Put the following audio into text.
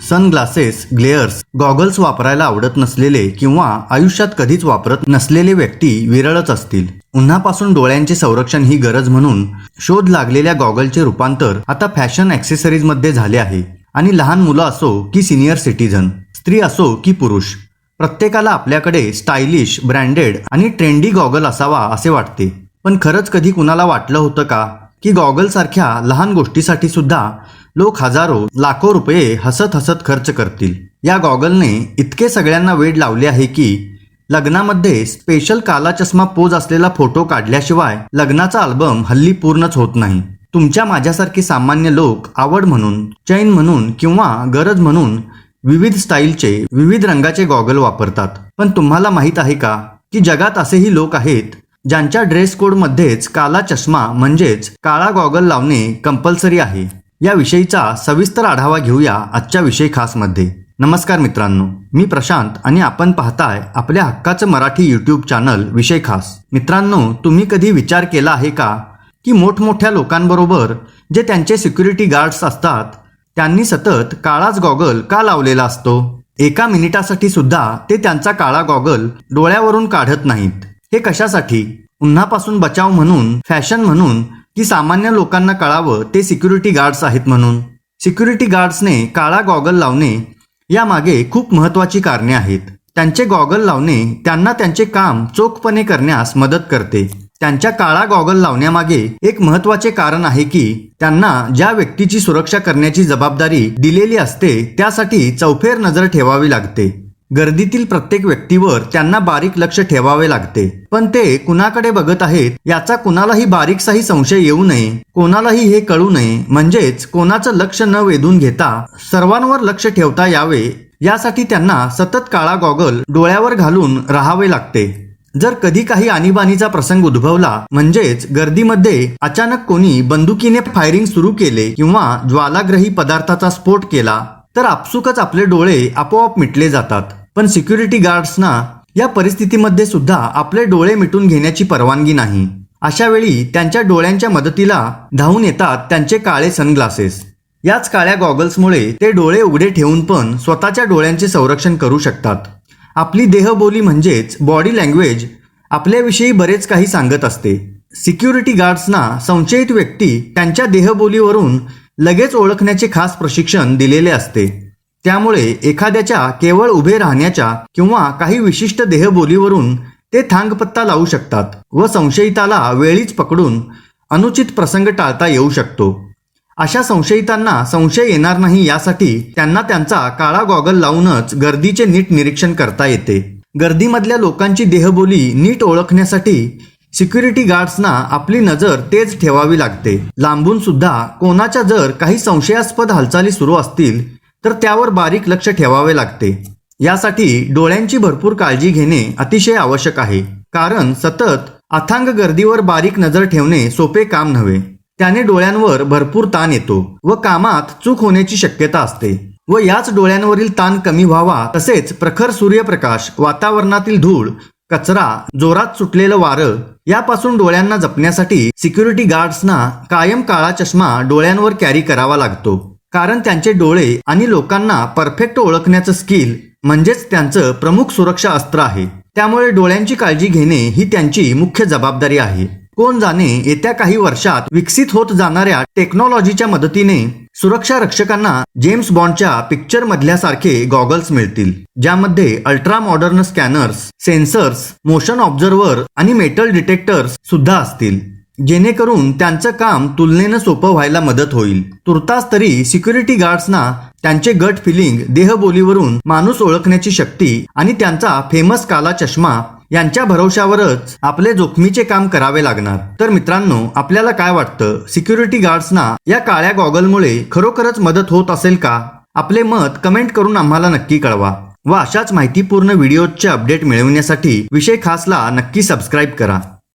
Sunglasses ग्लेअर्स goggles वापरायला आवडत नसलेले किंवा आयुष्यात कधीच वापरत नसलेले व्यक्ती विरळच असतील. उन्हापासून डोळ्यांचे संरक्षण ही गरज म्हणून शोध लागलेल्या गॉगलचे रूपांतर आता फॅशन ॲक्सेसरीजमध्ये झाले आहे. आणि लहान मुलं असो की सिनियर सिटीझन स्त्री असो की पुरुष प्रत्येकाला आपल्याकडे स्टायलिश ब्रँडेड आणि ट्रेंडी गॉगल असावा असे वाटते. पण खरंच कधी कुणाला वाटलं होतं का की गॉगल सारख्या लहान गोष्टीसाठी सुद्धा लोक हजारो लाखो रुपये हसत हसत खर्च करतील. या गॉगलने इतके सगळ्यांना वेड लावले आहे की लग्नामध्ये स्पेशल काला चष्मा पोज असलेला फोटो काढल्याशिवाय लग्नाचा अल्बम हल्ली पूर्णच होत नाही. तुमच्या माझ्यासारखे सामान्य लोक आवड म्हणून चैन म्हणून किंवा गरज म्हणून विविध स्टाईलचे विविध रंगाचे गॉगल वापरतात. पण तुम्हाला माहीत आहे का की जगात असेही लोक आहेत ज्यांच्या ड्रेस कोडमध्येच काला चष्मा म्हणजेच काळा गॉगल लावणे कंपल्सरी आहे. या विषयीचा सविस्तर आढावा घेऊया आजच्या विषय खासमध्ये नमस्कार मित्रांनो मी प्रशांत आणि आपण पाहताय आपल्या हक्काचं मराठी यूट्यूब चॅनल विषय खास. मित्रांनो तुम्ही कधी विचार केला आहे का की मोठमोठ्या लोकांबरोबर जे त्यांचे सिक्युरिटी गार्ड्स असतात त्यांनी सतत काळाच गॉगल का लावलेला असतो? एका मिनिटासाठी सुद्धा ते त्यांचा काळा गॉगल डोळ्यावरून काढत नाहीत. हे कशासाठी? उन्हापासून बचाव म्हणून फॅशन म्हणून की सामान्य लोकांना कळावं ते सिक्युरिटी गार्ड्स आहेत म्हणून. सिक्युरिटी गार्ड्सने काळा गॉगल लावणे यामागे खूप महत्त्वाची कारणे आहेत. त्यांचे गॉगल लावणे त्यांना त्यांचे काम चोखपणे करण्यास मदत करते. त्यांच्या काळा गॉगल लावण्यामागे एक महत्त्वाचे कारण आहे की त्यांना ज्या व्यक्तीची सुरक्षा करण्याची जबाबदारी दिलेली असते त्यासाठी चौफेर नजर ठेवावी लागते. गर्दीतील प्रत्येक व्यक्तीवर त्यांना बारीक लक्ष ठेवावे लागते. पण ते कुणाकडे बघत आहेत याचा कुणालाही बारीकसाही संशय येऊ नये. कोणालाही हे कळू नये. म्हणजेच कोणाचं लक्ष न वेधून घेता सर्वांवर लक्ष ठेवता यावे. यासाठी त्यांना सतत काळा गॉगल डोळ्यावर घालून राहावे लागते. जर कधी काही आणीबाणीचा प्रसंग उद्भवला म्हणजेच गर्दीमध्ये अचानक कोणी बंदुकीने फायरिंग सुरू केले किंवा ज्वालाग्रही पदार्थाचा स्फोट केला तर आपसुकच आपले डोळे आपोआप मिटले जातात. पण सिक्युरिटी गार्ड्सना या परिस्थितीमध्ये सुद्धा आपले डोळे मिटून घेण्याची परवानगी नाही. अशा वेळी त्यांच्या डोळ्यांच्या मदतीला धावून येतात त्यांचे काळे सनग्लासेस याच काळ्या गॉगल्समुळे ते डोळे उघडे ठेवून पण स्वतःच्या डोळ्यांचे संरक्षण करू शकतात. आपली देहबोली म्हणजेच बॉडी लँग्वेज आपल्याविषयी बरेच काही सांगत असते. सिक्युरिटी गार्ड्सना संशयित व्यक्ती त्यांच्या देहबोलीवरून लगेच ओळखण्याचे खास प्रशिक्षण दिलेले असते. त्यामुळे एखाद्याच्या केवळ उभे राहण्याच्या किंवा काही विशिष्ट देहबोलीवरून ते थांगपत्ता लावू शकतात व संशयिताला वेळीच पकडून अनुचित प्रसंग टाळता येऊ शकतो. अशा संशयितांना संशय येणार नाही यासाठी त्यांना त्यांचा काळा गॉगल लावूनच गर्दीचे नीट निरीक्षण करता येते. गर्दीमधल्या लोकांची देहबोली नीट ओळखण्यासाठी सिक्युरिटी गार्ड्सना आपली नजर तेच ठेवावी लागते. लांबून सुद्धा कोणाच्या जर काही संशयास्पद हालचाली सुरू असतील तर त्यावर बारीक लक्ष ठेवावे लागते. यासाठी डोळ्यांची भरपूर काळजी घेणे अतिशय आवश्यक आहे. कारण सतत अथांग गर्दीवर बारीक नजर ठेवणे सोपे काम नव्हे. त्याने डोळ्यांवर भरपूर ताण येतो व कामात चूक होण्याची शक्यता असते. व याच डोळ्यांवरील ताण कमी व्हावा तसेच प्रखर सूर्यप्रकाश वातावरणातील धूळ कचरा जोरात सुटलेलं वारं यापासून डोळ्यांना जपण्यासाठी सिक्युरिटी गार्ड्सना कायम काळा चष्मा डोळ्यांवर कॅरी करावा लागतो. कारण त्यांचे डोळे आणि लोकांना परफेक्ट ओळखण्याचं स्किल म्हणजेच त्यांचं प्रमुख सुरक्षा अस्त्र आहे. त्यामुळे डोळ्यांची काळजी घेणे ही त्यांची मुख्य जबाबदारी आहे. कोण जाणे येत्या काही वर्षात विकसित होत जाणाऱ्या टेक्नॉलॉजीच्या मदतीने सुरक्षा रक्षकांना जेम्स बॉन्डच्या पिक्चर मधल्यासारखे गॉगल्स मिळतील ज्यामध्ये ultra modern scanners sensors motion observer आणि मेटल डिटेक्टर्स सुद्धा असतील जेणेकरून त्यांचं काम तुलनेनं सोपं व्हायला मदत होईल. तुर्तास तरी सिक्युरिटी गार्ड्सना त्यांचे गट फिलिंग देहबोलीवरून माणूस ओळखण्याची शक्ती आणि त्यांचा फेमस काला चष्मा यांच्या भरवशावरच आपले जोखमीचे काम करावे लागणार. तर मित्रांनो आपल्याला काय वाटतं? सिक्युरिटी गार्ड्सना या काळ्या गॉगलमुळे खरोखरच मदत होत असेल का? आपले मत कमेंट करून आम्हाला नक्की कळवा व अशाच माहितीपूर्ण व्हिडिओजचे अपडेट मिळवण्यासाठी विषय खासला नक्की सबस्क्राईब करा.